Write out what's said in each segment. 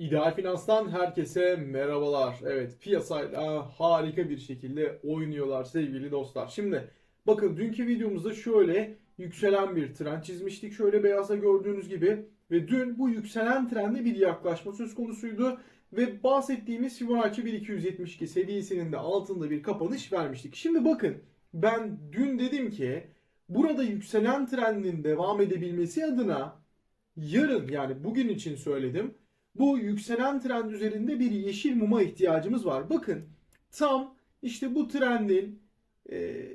İdeal Finans'tan herkese merhabalar. Evet piyasayla harika bir şekilde oynuyorlar sevgili dostlar. Şimdi bakın dünkü videomuzda şöyle yükselen bir trend çizmiştik. Şöyle beyazda gördüğünüz gibi ve dün bu yükselen trende bir yaklaşma söz konusuydu. Ve bahsettiğimiz Fibonacci 1272 seviyesinin de altında bir kapanış vermiştik. Şimdi bakın ben dün dedim ki burada yükselen trendin devam edebilmesi adına yarın yani bugün için söyledim. Bu yükselen trend üzerinde bir yeşil muma ihtiyacımız var. Bakın tam işte bu trendin e,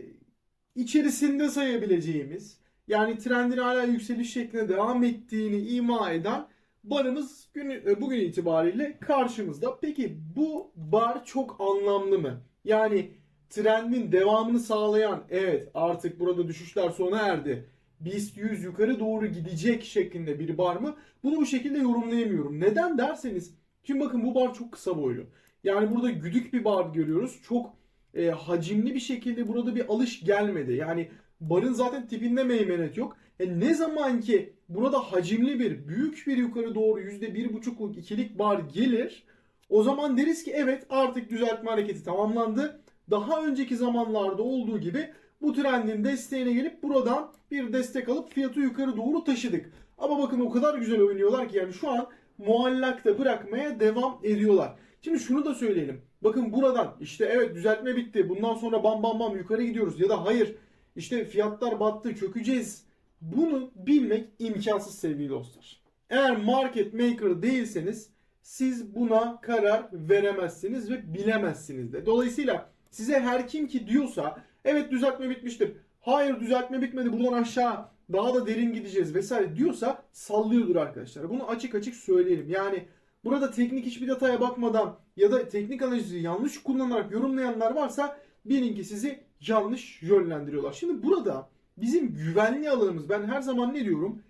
içerisinde sayabileceğimiz yani trendin hala yükseliş şeklinde devam ettiğini ima eden barımız gün, e, bugün itibariyle karşımızda. Peki bu bar çok anlamlı mı? Yani trendin devamını sağlayan evet artık burada düşüşler sona erdi. BIST 100 yukarı doğru gidecek şeklinde bir bar mı? Bunu bu şekilde yorumlayamıyorum. Neden derseniz şimdi bakın bu bar çok kısa boylu. Yani burada güdük bir bar görüyoruz. Çok e, hacimli bir şekilde burada bir alış gelmedi. Yani barın zaten tipinde meymenet yok. E, ne zaman ki burada hacimli bir büyük bir yukarı doğru %1,5'luk ikilik bar gelir o zaman deriz ki evet artık düzeltme hareketi tamamlandı. Daha önceki zamanlarda olduğu gibi bu trendin desteğine gelip buradan bir destek alıp fiyatı yukarı doğru taşıdık. Ama bakın o kadar güzel oynuyorlar ki yani şu an muallakta bırakmaya devam ediyorlar. Şimdi şunu da söyleyelim. Bakın buradan işte evet düzeltme bitti. Bundan sonra bam bam bam yukarı gidiyoruz ya da hayır işte fiyatlar battı çökeceğiz. Bunu bilmek imkansız sevgili dostlar. Eğer market maker değilseniz siz buna karar veremezsiniz ve bilemezsiniz de. Dolayısıyla size her kim ki diyorsa evet düzeltme bitmiştir. Hayır düzeltme bitmedi buradan aşağı daha da derin gideceğiz vesaire diyorsa sallıyordur arkadaşlar. Bunu açık açık söyleyelim. Yani burada teknik hiçbir dataya bakmadan ya da teknik analizi yanlış kullanarak yorumlayanlar varsa bilin ki sizi yanlış yönlendiriyorlar. Şimdi burada bizim güvenli alanımız ben her zaman ne diyorum?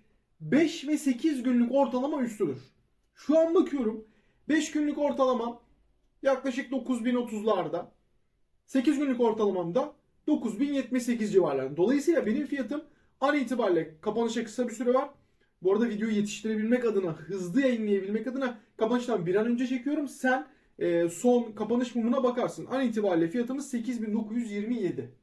5 ve 8 günlük ortalama üstüdür. Şu an bakıyorum 5 günlük ortalamam yaklaşık 9030'larda. 8 günlük ortalamam da 9078 civarlarında. Dolayısıyla benim fiyatım an itibariyle kapanışa kısa bir süre var. Bu arada videoyu yetiştirebilmek adına, hızlı yayınlayabilmek adına kapanıştan bir an önce çekiyorum. Sen e, son kapanış mumuna bakarsın. An itibariyle fiyatımız 8927.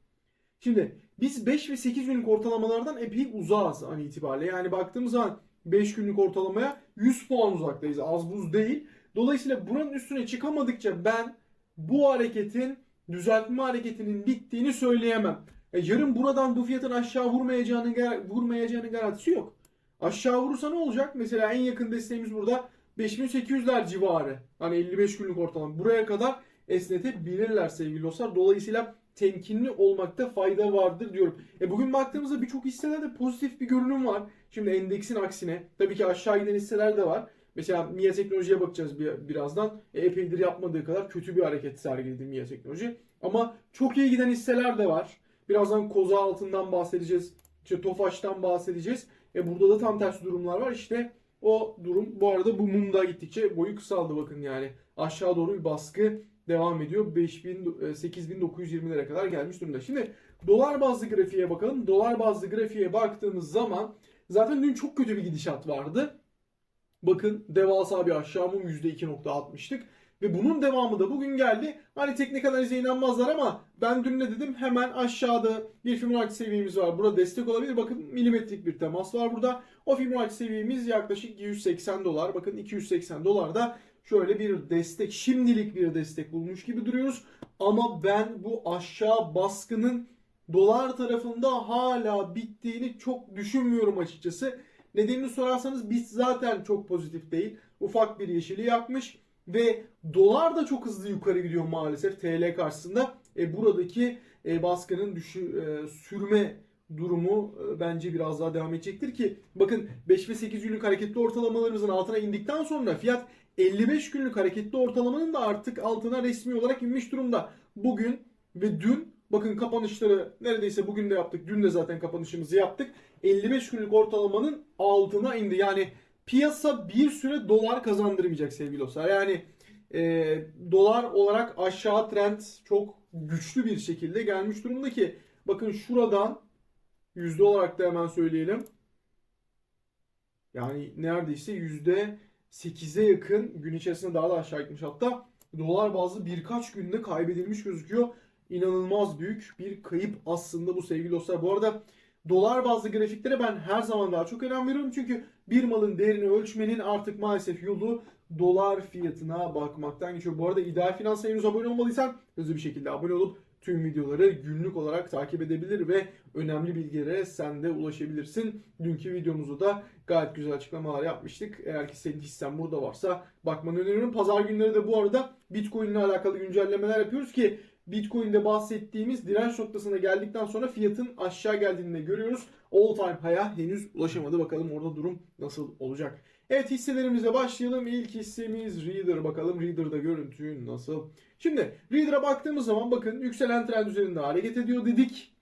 Şimdi biz 5 ve 8 günlük ortalamalardan epey uzağız an itibariyle. Yani baktığımız zaman 5 günlük ortalamaya 100 puan uzaktayız. Az buz değil. Dolayısıyla buranın üstüne çıkamadıkça ben bu hareketin düzeltme hareketinin bittiğini söyleyemem. E, yarın buradan bu fiyatın aşağı vurmayacağının, vurmayacağının garantisi yok. Aşağı vurursa ne olacak? Mesela en yakın desteğimiz burada 5800'ler civarı. Hani 55 günlük ortalama. Buraya kadar esnetebilirler sevgili dostlar. Dolayısıyla temkinli olmakta fayda vardır diyorum. E bugün baktığımızda birçok hisselerde pozitif bir görünüm var. Şimdi endeksin aksine tabii ki aşağı giden hisseler de var. Mesela MIA Teknoloji'ye bakacağız bir, birazdan. E, epeydir yapmadığı kadar kötü bir hareket sergiledi MIA Teknoloji. Ama çok iyi giden hisseler de var. Birazdan koza altından bahsedeceğiz. İşte Tofaş'tan bahsedeceğiz. E burada da tam tersi durumlar var. İşte o durum bu arada bu mumda gittikçe boyu kısaldı bakın yani. Aşağı doğru bir baskı devam ediyor. 5000 8920'lere kadar gelmiş durumda. Şimdi dolar bazlı grafiğe bakalım. Dolar bazlı grafiğe baktığımız zaman zaten dün çok kötü bir gidişat vardı. Bakın devasa bir aşağı mum %2.60'lık. Ve bunun devamı da bugün geldi. Hani teknik analize inanmazlar ama ben dün ne dedim? Hemen aşağıda bir Fibonacci seviyemiz var. Burada destek olabilir. Bakın milimetrik bir temas var burada. O Fibonacci seviyemiz yaklaşık 280 dolar. Bakın 280 dolarda şöyle bir destek, şimdilik bir destek bulmuş gibi duruyoruz. Ama ben bu aşağı baskının dolar tarafında hala bittiğini çok düşünmüyorum açıkçası. Nedenini sorarsanız biz zaten çok pozitif değil. Ufak bir yeşili yapmış ve dolar da çok hızlı yukarı gidiyor maalesef TL karşısında. E, buradaki e, baskının düşü, e, sürme durumu e, bence biraz daha devam edecektir ki bakın 5 ve 8 günlük hareketli ortalamalarımızın altına indikten sonra fiyat 55 günlük hareketli ortalamanın da artık altına resmi olarak inmiş durumda. Bugün ve dün bakın kapanışları neredeyse bugün de yaptık. Dün de zaten kapanışımızı yaptık. 55 günlük ortalamanın altına indi. Yani piyasa bir süre dolar kazandırmayacak sevgili dostlar. Yani e, dolar olarak aşağı trend çok güçlü bir şekilde gelmiş durumda ki bakın şuradan yüzde olarak da hemen söyleyelim. Yani neredeyse yüzde 8'e yakın gün içerisinde daha da aşağı gitmiş hatta dolar bazlı birkaç günde kaybedilmiş gözüküyor. İnanılmaz büyük bir kayıp aslında bu sevgili dostlar. Bu arada dolar bazlı grafiklere ben her zaman daha çok önem veriyorum. Çünkü bir malın değerini ölçmenin artık maalesef yolu dolar fiyatına bakmaktan geçiyor. Bu arada İdeal Finans'a henüz abone olmadıysan hızlı bir şekilde abone olup tüm videoları günlük olarak takip edebilir ve önemli bilgilere sen de ulaşabilirsin. Dünkü videomuzu da gayet güzel açıklamalar yapmıştık. Eğer ki senin hissen burada varsa bakmanı öneriyorum. Pazar günleri de bu arada Bitcoin ile alakalı güncellemeler yapıyoruz ki Bitcoin'de bahsettiğimiz direnç noktasına geldikten sonra fiyatın aşağı geldiğini de görüyoruz. All time high'a henüz ulaşamadı. Bakalım orada durum nasıl olacak. Evet hisselerimize başlayalım. İlk hissemiz Reader. Bakalım Reader'da görüntü nasıl? Şimdi Reader'a baktığımız zaman bakın yükselen trend üzerinde hareket ediyor dedik.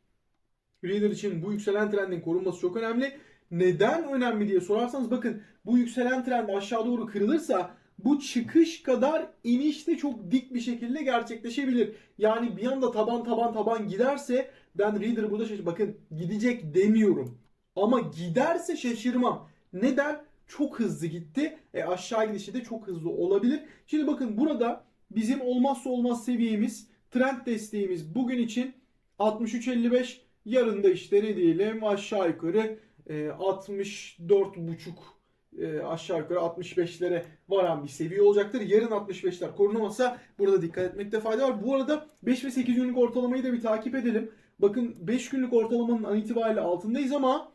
Reader için bu yükselen trendin korunması çok önemli. Neden önemli diye sorarsanız bakın bu yükselen trend aşağı doğru kırılırsa bu çıkış kadar iniş de çok dik bir şekilde gerçekleşebilir. Yani bir anda taban taban taban giderse ben Reader burada şaşır. Bakın gidecek demiyorum. Ama giderse şaşırmam. Neden? Çok hızlı gitti. E aşağı gidişi de çok hızlı olabilir. Şimdi bakın burada bizim olmazsa olmaz seviyemiz, trend desteğimiz bugün için 63.55 yarın da işte ne diyelim aşağı yukarı e, 64.5 e, aşağı yukarı 65'lere varan bir seviye olacaktır. Yarın 65'ler korunamazsa burada dikkat etmekte fayda var. Bu arada 5 ve 8 günlük ortalamayı da bir takip edelim. Bakın 5 günlük ortalamanın an itibariyle altındayız ama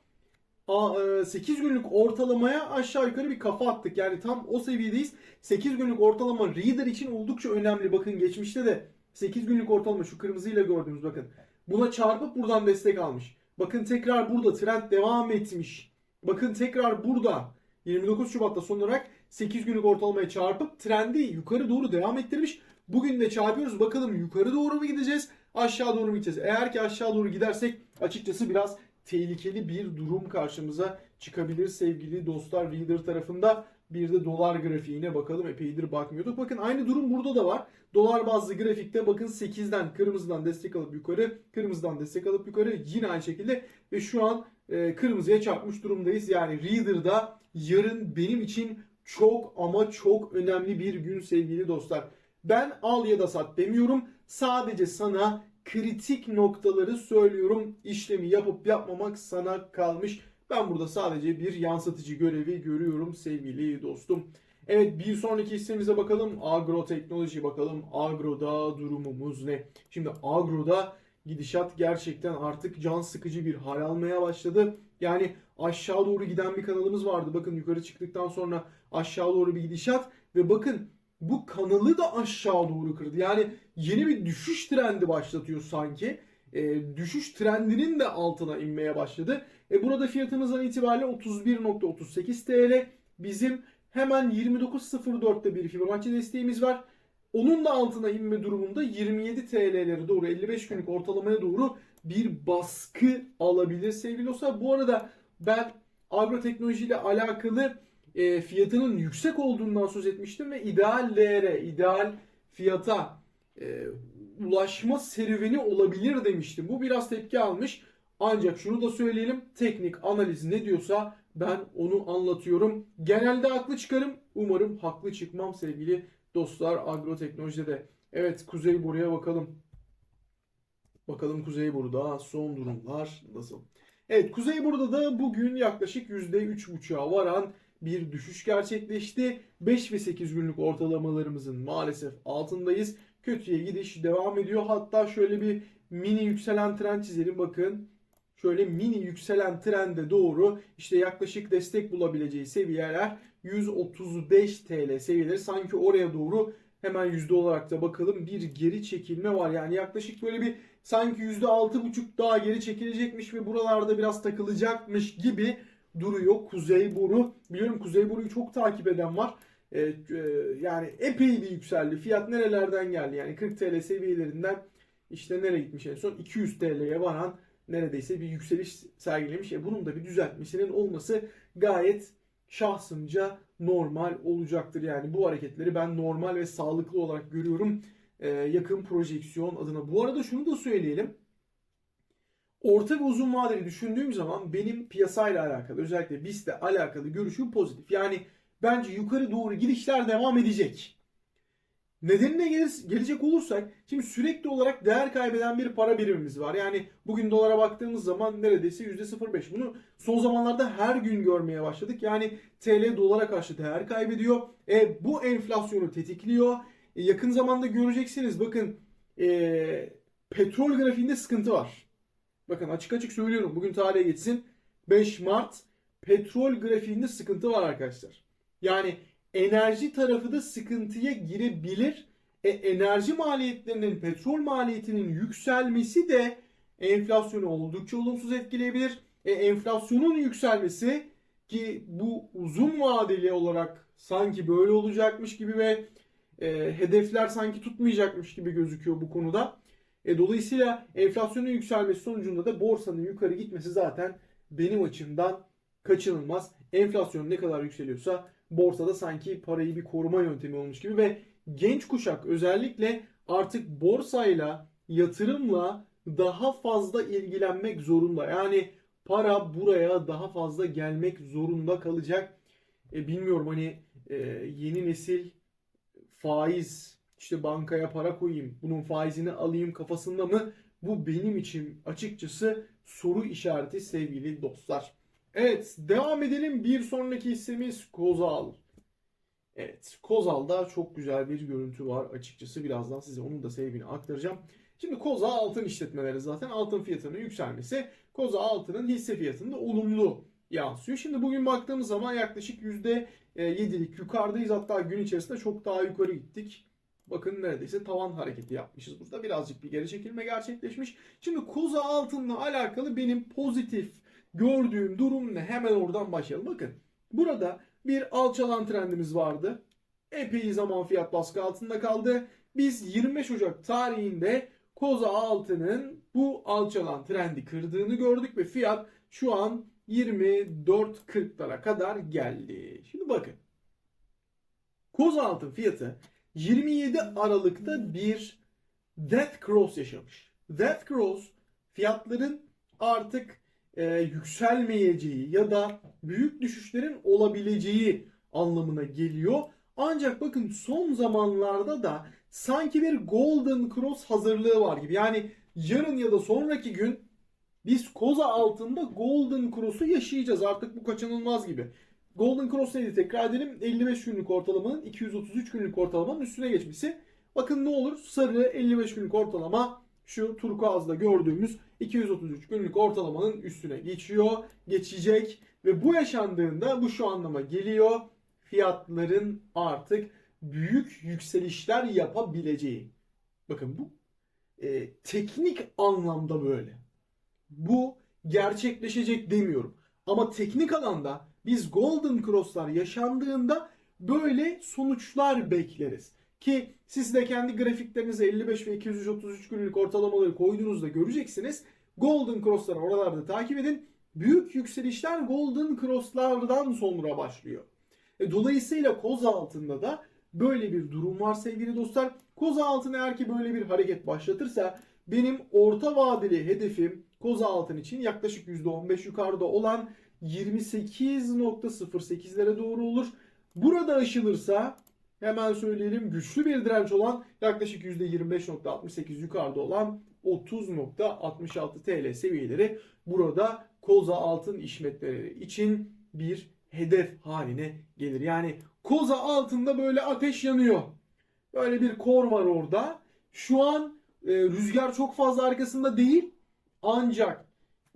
8 günlük ortalamaya aşağı yukarı bir kafa attık. Yani tam o seviyedeyiz. 8 günlük ortalama Reader için oldukça önemli. Bakın geçmişte de 8 günlük ortalama şu kırmızıyla gördüğünüz bakın. Buna çarpıp buradan destek almış. Bakın tekrar burada trend devam etmiş. Bakın tekrar burada 29 Şubat'ta son olarak 8 günlük ortalamaya çarpıp trendi yukarı doğru devam ettirmiş. Bugün de çarpıyoruz. Bakalım yukarı doğru mu gideceğiz? Aşağı doğru mu gideceğiz? Eğer ki aşağı doğru gidersek açıkçası biraz tehlikeli bir durum karşımıza çıkabilir sevgili dostlar Reader tarafında. Bir de dolar grafiğine bakalım. Epeydir bakmıyorduk. Bakın aynı durum burada da var. Dolar bazlı grafikte bakın 8'den kırmızıdan destek alıp yukarı, kırmızıdan destek alıp yukarı yine aynı şekilde ve şu an e, kırmızıya çarpmış durumdayız. Yani Reader'da yarın benim için çok ama çok önemli bir gün sevgili dostlar. Ben al ya da sat demiyorum. Sadece sana kritik noktaları söylüyorum. İşlemi yapıp yapmamak sana kalmış. Ben burada sadece bir yansıtıcı görevi görüyorum sevgili dostum. Evet bir sonraki hissemize bakalım. Agro teknoloji bakalım. Agro'da durumumuz ne? Şimdi Agro'da gidişat gerçekten artık can sıkıcı bir hal almaya başladı. Yani aşağı doğru giden bir kanalımız vardı. Bakın yukarı çıktıktan sonra aşağı doğru bir gidişat ve bakın bu kanalı da aşağı doğru kırdı. Yani yeni bir düşüş trendi başlatıyor sanki. E, düşüş trendinin de altına inmeye başladı. E, burada fiyatımızdan itibariyle 31.38 TL. Bizim hemen 29.04'te bir Fibonacci desteğimiz var. Onun da altına inme durumunda 27 TL'lere doğru 55 günlük ortalamaya doğru bir baskı alabilir sevgili dostlar. Bu arada ben agroteknoloji ile alakalı e, fiyatının yüksek olduğundan söz etmiştim ve ideal değere, ideal fiyata e, ulaşma serüveni olabilir demiştim. Bu biraz tepki almış. Ancak şunu da söyleyelim. Teknik analiz ne diyorsa ben onu anlatıyorum. Genelde haklı çıkarım. Umarım haklı çıkmam sevgili dostlar agroteknolojide de. Evet Kuzey buraya bakalım. Bakalım Kuzey burada son durumlar nasıl? Evet Kuzey burada da bugün yaklaşık %3.5'a varan bir düşüş gerçekleşti. 5 ve 8 günlük ortalamalarımızın maalesef altındayız. Kötüye gidiş devam ediyor. Hatta şöyle bir mini yükselen trend çizelim bakın. Şöyle mini yükselen trende doğru işte yaklaşık destek bulabileceği seviyeler 135 TL seviyeleri. Sanki oraya doğru hemen yüzde olarak da bakalım bir geri çekilme var. Yani yaklaşık böyle bir sanki yüzde altı buçuk daha geri çekilecekmiş ve buralarda biraz takılacakmış gibi duruyor Kuzey Boru. Biliyorum Kuzey Boru'yu çok takip eden var. Ee, e, yani epey bir yükseldi. Fiyat nerelerden geldi? Yani 40 TL seviyelerinden işte nereye gitmiş en son? 200 TL'ye varan neredeyse bir yükseliş sergilemiş. E bunun da bir düzeltmesinin olması gayet şahsımca normal olacaktır. Yani bu hareketleri ben normal ve sağlıklı olarak görüyorum. Ee, yakın projeksiyon adına. Bu arada şunu da söyleyelim. Orta ve uzun vadeli düşündüğüm zaman benim piyasayla alakalı özellikle BIST'le alakalı görüşüm pozitif. Yani bence yukarı doğru gidişler devam edecek. Nedenine gelir, gelecek olursak şimdi sürekli olarak değer kaybeden bir para birimimiz var. Yani bugün dolara baktığımız zaman neredeyse %0.5. Bunu son zamanlarda her gün görmeye başladık. Yani TL dolara karşı değer kaybediyor. E, bu enflasyonu tetikliyor. E, yakın zamanda göreceksiniz bakın e, petrol grafiğinde sıkıntı var. Bakın açık açık söylüyorum bugün tarihe geçsin. 5 Mart petrol grafiğinde sıkıntı var arkadaşlar. Yani enerji tarafı da sıkıntıya girebilir. E, enerji maliyetlerinin, petrol maliyetinin yükselmesi de enflasyonu oldukça olumsuz etkileyebilir. E, enflasyonun yükselmesi ki bu uzun vadeli olarak sanki böyle olacakmış gibi ve e, hedefler sanki tutmayacakmış gibi gözüküyor bu konuda. E, dolayısıyla enflasyonun yükselmesi sonucunda da borsanın yukarı gitmesi zaten benim açımdan kaçınılmaz. Enflasyon ne kadar yükseliyorsa borsada sanki parayı bir koruma yöntemi olmuş gibi ve genç kuşak özellikle artık borsayla, yatırımla daha fazla ilgilenmek zorunda. Yani para buraya daha fazla gelmek zorunda kalacak. E, bilmiyorum hani e, yeni nesil faiz işte bankaya para koyayım, bunun faizini alayım kafasında mı? Bu benim için açıkçası soru işareti sevgili dostlar. Evet devam edelim. Bir sonraki hissemiz Kozal. Evet Kozal'da çok güzel bir görüntü var açıkçası. Birazdan size onun da sevgini aktaracağım. Şimdi Koza altın işletmeleri zaten altın fiyatının yükselmesi Koza altının hisse fiyatında olumlu yansıyor. Şimdi bugün baktığımız zaman yaklaşık %7'lik yukarıdayız. Hatta gün içerisinde çok daha yukarı gittik. Bakın neredeyse tavan hareketi yapmışız. Burada birazcık bir geri çekilme gerçekleşmiş. Şimdi Koza altınla alakalı benim pozitif gördüğüm durum ne? Hemen oradan başlayalım. Bakın burada bir alçalan trendimiz vardı. Epey zaman fiyat baskı altında kaldı. Biz 25 Ocak tarihinde Koza altının bu alçalan trendi kırdığını gördük ve fiyat şu an 24.40'lara kadar geldi. Şimdi bakın. Koza altın fiyatı 27 Aralık'ta bir Death Cross yaşamış. Death Cross fiyatların artık e, yükselmeyeceği ya da büyük düşüşlerin olabileceği anlamına geliyor. Ancak bakın son zamanlarda da sanki bir Golden Cross hazırlığı var gibi. Yani yarın ya da sonraki gün biz koza altında Golden Cross'u yaşayacağız. Artık bu kaçınılmaz gibi. Golden Cross neydi tekrar edelim. 55 günlük ortalamanın 233 günlük ortalamanın üstüne geçmesi. Bakın ne olur sarı 55 günlük ortalama şu turkuazda gördüğümüz 233 günlük ortalamanın üstüne geçiyor, geçecek ve bu yaşandığında bu şu anlama geliyor. Fiyatların artık büyük yükselişler yapabileceği. Bakın bu e, teknik anlamda böyle. Bu gerçekleşecek demiyorum. Ama teknik alanda biz Golden Cross'lar yaşandığında böyle sonuçlar bekleriz. Ki siz de kendi grafiklerinize 55 ve 233 günlük ortalamaları koyduğunuzda göreceksiniz. Golden Cross'ları oralarda takip edin. Büyük yükselişler Golden Cross'lardan sonra başlıyor. E, dolayısıyla koza altında da böyle bir durum var sevgili dostlar. Koza altın eğer ki böyle bir hareket başlatırsa benim orta vadeli hedefim koza altın için yaklaşık %15 yukarıda olan 28.08'lere doğru olur. Burada aşılırsa hemen söyleyelim güçlü bir direnç olan yaklaşık %25.68 yukarıda olan 30.66 TL seviyeleri burada koza altın işletmeleri için bir hedef haline gelir. Yani koza altında böyle ateş yanıyor. Böyle bir kor var orada. Şu an e, rüzgar çok fazla arkasında değil. Ancak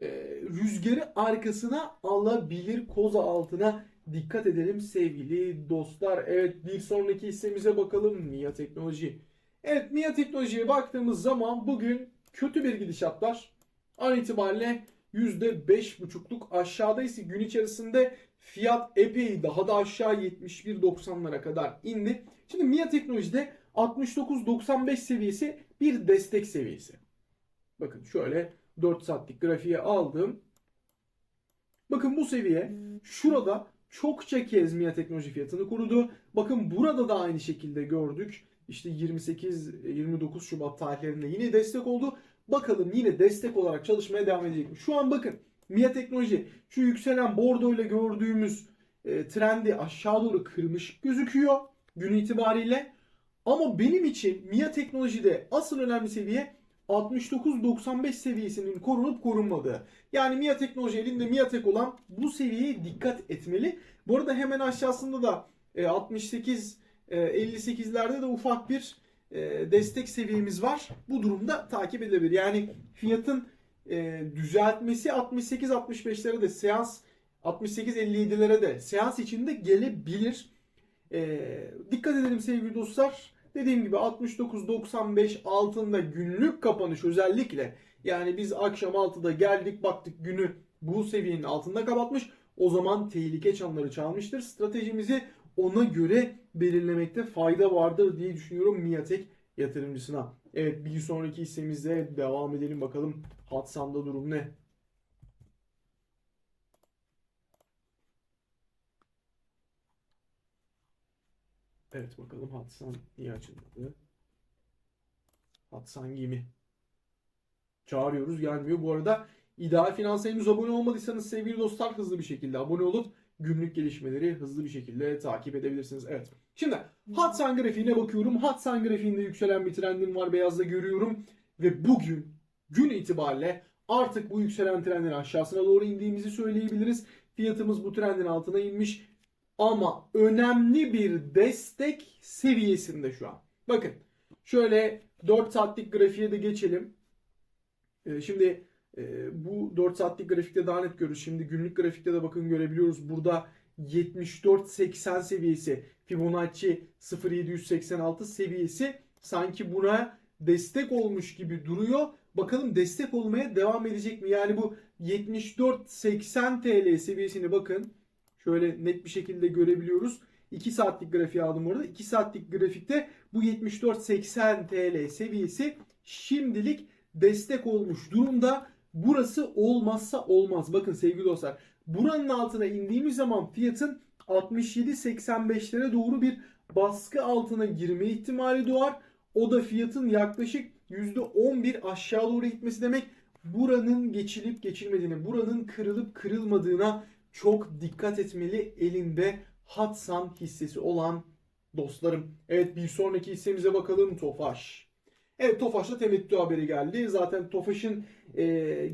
e, rüzgarı arkasına alabilir koza altına dikkat edelim sevgili dostlar. Evet bir sonraki hissemize bakalım MIA Teknoloji. Evet MIA Teknoloji'ye baktığımız zaman bugün kötü bir gidişat var. An itibariyle %5,5'luk aşağıdaysa gün içerisinde fiyat epey daha da aşağı 71.90'lara kadar indi. Şimdi MIA Teknoloji'de 69.95 seviyesi bir destek seviyesi. Bakın şöyle 4 saatlik grafiğe aldım. Bakın bu seviye şurada çokça kez MIA teknoloji fiyatını korudu. Bakın burada da aynı şekilde gördük. İşte 28-29 Şubat tarihlerinde yine destek oldu. Bakalım yine destek olarak çalışmaya devam edecek mi? Şu an bakın MIA teknoloji şu yükselen bordo ile gördüğümüz e, trendi aşağı doğru kırmış gözüküyor gün itibariyle. Ama benim için MIA teknolojide asıl önemli seviye 69-95 seviyesinin korunup korunmadığı. Yani MIA teknoloji elinde MIA tek olan bu seviyeye dikkat etmeli. Bu arada hemen aşağısında da e, 68 e, 58'lerde de ufak bir e, destek seviyemiz var. Bu durumda takip edilebilir. Yani fiyatın e, düzeltmesi 68-65'lere de seans 68-57'lere de seans içinde gelebilir. E, dikkat edelim sevgili dostlar. Dediğim gibi 69-95 altında günlük kapanış özellikle yani biz akşam 6'da geldik baktık günü bu seviyenin altında kapatmış. O zaman tehlike çanları çalmıştır. Stratejimizi ona göre belirlemekte fayda vardır diye düşünüyorum Miatek yatırımcısına. Evet bir sonraki hissemizde devam edelim bakalım Hatsan'da durum ne? Evet bakalım Hatsan niye açılmadı? Hatsan gemi. Çağırıyoruz gelmiyor. Bu arada İdeal Finans'a henüz abone olmadıysanız sevgili dostlar hızlı bir şekilde abone olup günlük gelişmeleri hızlı bir şekilde takip edebilirsiniz. Evet. Şimdi Hatsan grafiğine bakıyorum. Hatsan grafiğinde yükselen bir trendim var. Beyazda görüyorum. Ve bugün gün itibariyle artık bu yükselen trendin aşağısına doğru indiğimizi söyleyebiliriz. Fiyatımız bu trendin altına inmiş. Ama önemli bir destek seviyesinde şu an. Bakın şöyle 4 saatlik grafiğe de geçelim. Ee, şimdi e, bu 4 saatlik grafikte daha net görürüz. Şimdi günlük grafikte de bakın görebiliyoruz. Burada 74-80 seviyesi Fibonacci 0786 seviyesi sanki buna destek olmuş gibi duruyor. Bakalım destek olmaya devam edecek mi? Yani bu 74-80 TL seviyesini bakın şöyle net bir şekilde görebiliyoruz. 2 saatlik grafiği aldım orada. 2 saatlik grafikte bu 74-80 TL seviyesi şimdilik destek olmuş durumda. Burası olmazsa olmaz. Bakın sevgili dostlar. Buranın altına indiğimiz zaman fiyatın 67-85'lere doğru bir baskı altına girme ihtimali doğar. O da fiyatın yaklaşık %11 aşağı doğru gitmesi demek. Buranın geçilip geçilmediğine, buranın kırılıp kırılmadığına çok dikkat etmeli elinde Hatsan hissesi olan dostlarım. Evet bir sonraki hissemize bakalım Tofaş. Evet Tofaş'ta temettü haberi geldi. Zaten Tofaş'ın e,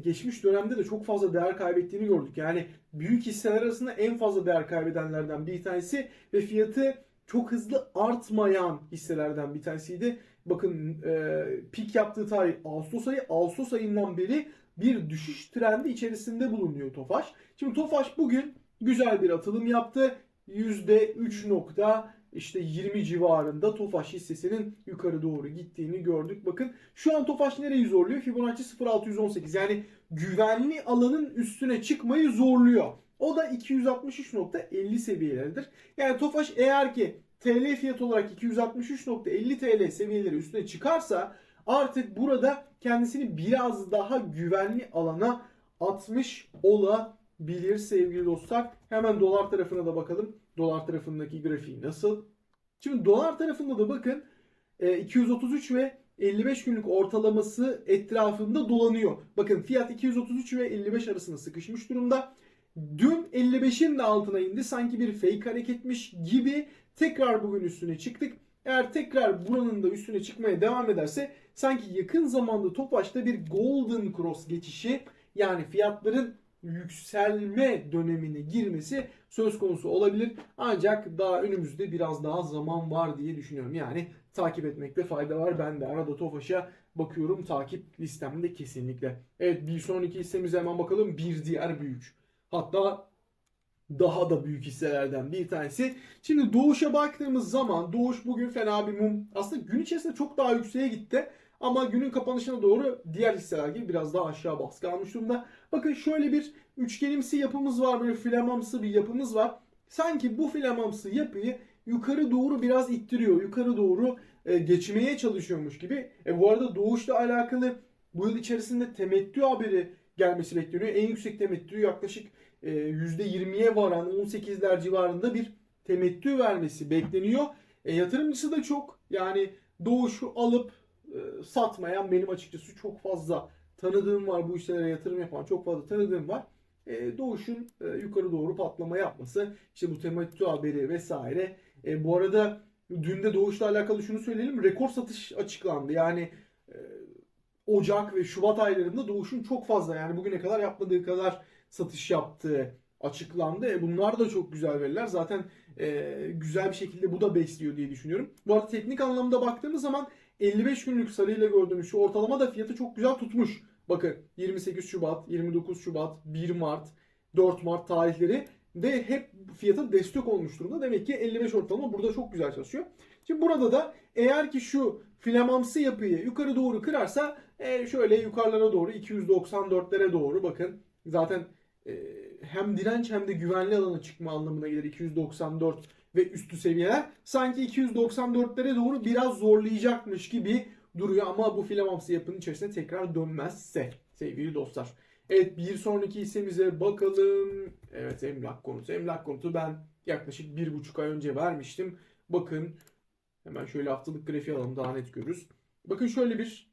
geçmiş dönemde de çok fazla değer kaybettiğini gördük. Yani büyük hisseler arasında en fazla değer kaybedenlerden bir tanesi ve fiyatı çok hızlı artmayan hisselerden bir tanesiydi. Bakın e, pik yaptığı tarih Ağustos ayı. Ağustos ayından beri bir düşüş trendi içerisinde bulunuyor Tofaş. Şimdi Tofaş bugün güzel bir atılım yaptı. %3 nokta işte 20 civarında Tofaş hissesinin yukarı doğru gittiğini gördük. Bakın şu an Tofaş nereyi zorluyor? Fibonacci 0618 yani güvenli alanın üstüne çıkmayı zorluyor. O da 263.50 seviyeleridir. Yani Tofaş eğer ki TL fiyat olarak 263.50 TL seviyeleri üstüne çıkarsa artık burada kendisini biraz daha güvenli alana atmış olabilir sevgili dostlar. Hemen dolar tarafına da bakalım. Dolar tarafındaki grafiği nasıl? Şimdi dolar tarafında da bakın 233 ve 55 günlük ortalaması etrafında dolanıyor. Bakın fiyat 233 ve 55 arasında sıkışmış durumda. Dün 55'in de altına indi. Sanki bir fake hareketmiş gibi tekrar bugün üstüne çıktık. Eğer tekrar buranın da üstüne çıkmaya devam ederse sanki yakın zamanda Topaç'ta bir golden cross geçişi yani fiyatların yükselme dönemine girmesi söz konusu olabilir. Ancak daha önümüzde biraz daha zaman var diye düşünüyorum. Yani takip etmekte fayda var. Ben de arada Tofaş'a bakıyorum takip listemde kesinlikle. Evet bir sonraki hissemize hemen bakalım. Bir diğer büyük. Hatta daha da büyük hisselerden bir tanesi. Şimdi Doğuş'a baktığımız zaman Doğuş bugün fena bir mum. Aslında gün içerisinde çok daha yükseğe gitti. Ama günün kapanışına doğru diğer hisseler gibi biraz daha aşağı baskı almış durumda. Bakın şöyle bir üçgenimsi yapımız var. Böyle flamamsı bir yapımız var. Sanki bu flamamsı yapıyı yukarı doğru biraz ittiriyor. Yukarı doğru e, geçmeye çalışıyormuş gibi. E, bu arada Doğuş'la alakalı bu yıl içerisinde temettü haberi gelmesi bekleniyor. En yüksek temettü yaklaşık e, %20'ye varan 18'ler civarında bir temettü vermesi bekleniyor. E, yatırımcısı da çok. Yani Doğuş'u alıp satmayan benim açıkçası çok fazla tanıdığım var. Bu işlere yatırım yapan çok fazla tanıdığım var. e, Doğuş'un e, yukarı doğru patlama yapması, işte bu temettü haberi vesaire. E, bu arada dün de Doğuş'la alakalı şunu söyleyelim. Rekor satış açıklandı. Yani e, Ocak ve Şubat aylarında Doğuş'un çok fazla yani bugüne kadar yapmadığı kadar satış yaptığı açıklandı. E, bunlar da çok güzel veriler. Zaten e, güzel bir şekilde bu da besliyor diye düşünüyorum. Bu arada teknik anlamda baktığımız zaman 55 günlük sarıyla gördüğümüz şu ortalama da fiyatı çok güzel tutmuş. Bakın 28 Şubat, 29 Şubat, 1 Mart, 4 Mart tarihleri de hep fiyata destek olmuş durumda. Demek ki 55 ortalama burada çok güzel çalışıyor. Şimdi burada da eğer ki şu flamamsı yapıyı yukarı doğru kırarsa e, şöyle yukarılara doğru 294'lere doğru bakın zaten e, hem direnç hem de güvenli alana çıkma anlamına gelir 294 ve üstü seviyeler. Sanki 294'lere doğru biraz zorlayacakmış gibi duruyor ama bu filamamsı yapının içerisine tekrar dönmezse sevgili dostlar. Evet bir sonraki hissemize bakalım. Evet emlak konutu. Emlak konutu ben yaklaşık bir buçuk ay önce vermiştim. Bakın hemen şöyle haftalık grafiği alalım daha net görürüz. Bakın şöyle bir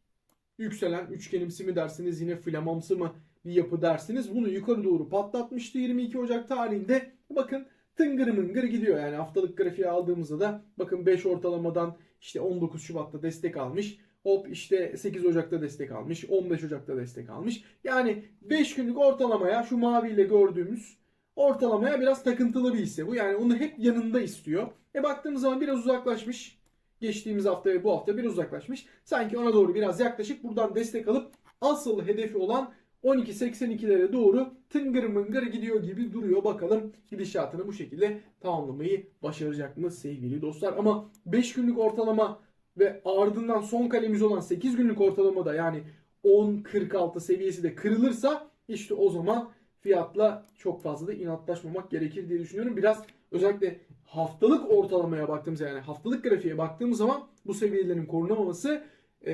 yükselen üçgenimsi mi dersiniz yine flamamsı mı bir yapı dersiniz. Bunu yukarı doğru patlatmıştı 22 Ocak tarihinde. Bakın tıngır mıngır gidiyor. Yani haftalık grafiği aldığımızda da bakın 5 ortalamadan işte 19 Şubat'ta destek almış. Hop işte 8 Ocak'ta destek almış. 15 Ocak'ta destek almış. Yani 5 günlük ortalamaya şu maviyle gördüğümüz ortalamaya biraz takıntılı bir hisse bu. Yani onu hep yanında istiyor. E baktığımız zaman biraz uzaklaşmış. Geçtiğimiz hafta ve bu hafta biraz uzaklaşmış. Sanki ona doğru biraz yaklaşık buradan destek alıp asıl hedefi olan 12.82'lere doğru tıngır mıngır gidiyor gibi duruyor. Bakalım gidişatını bu şekilde tamamlamayı başaracak mı sevgili dostlar. Ama 5 günlük ortalama ve ardından son kalemiz olan 8 günlük ortalamada yani 10.46 seviyesi de kırılırsa işte o zaman fiyatla çok fazla da inatlaşmamak gerekir diye düşünüyorum. Biraz özellikle haftalık ortalamaya baktığımız yani haftalık grafiğe baktığımız zaman bu seviyelerin korunamaması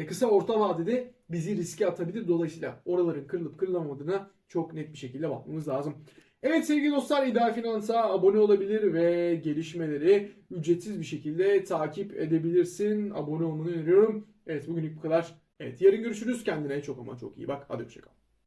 kısa orta vadede bizi riske atabilir. Dolayısıyla oraların kırılıp kırılamadığına çok net bir şekilde bakmamız lazım. Evet sevgili dostlar İdeal Finans'a abone olabilir ve gelişmeleri ücretsiz bir şekilde takip edebilirsin. Abone olmanı öneriyorum. Evet bugünlük bu kadar. Evet yarın görüşürüz. Kendine çok ama çok iyi bak. Hadi hoşçakal.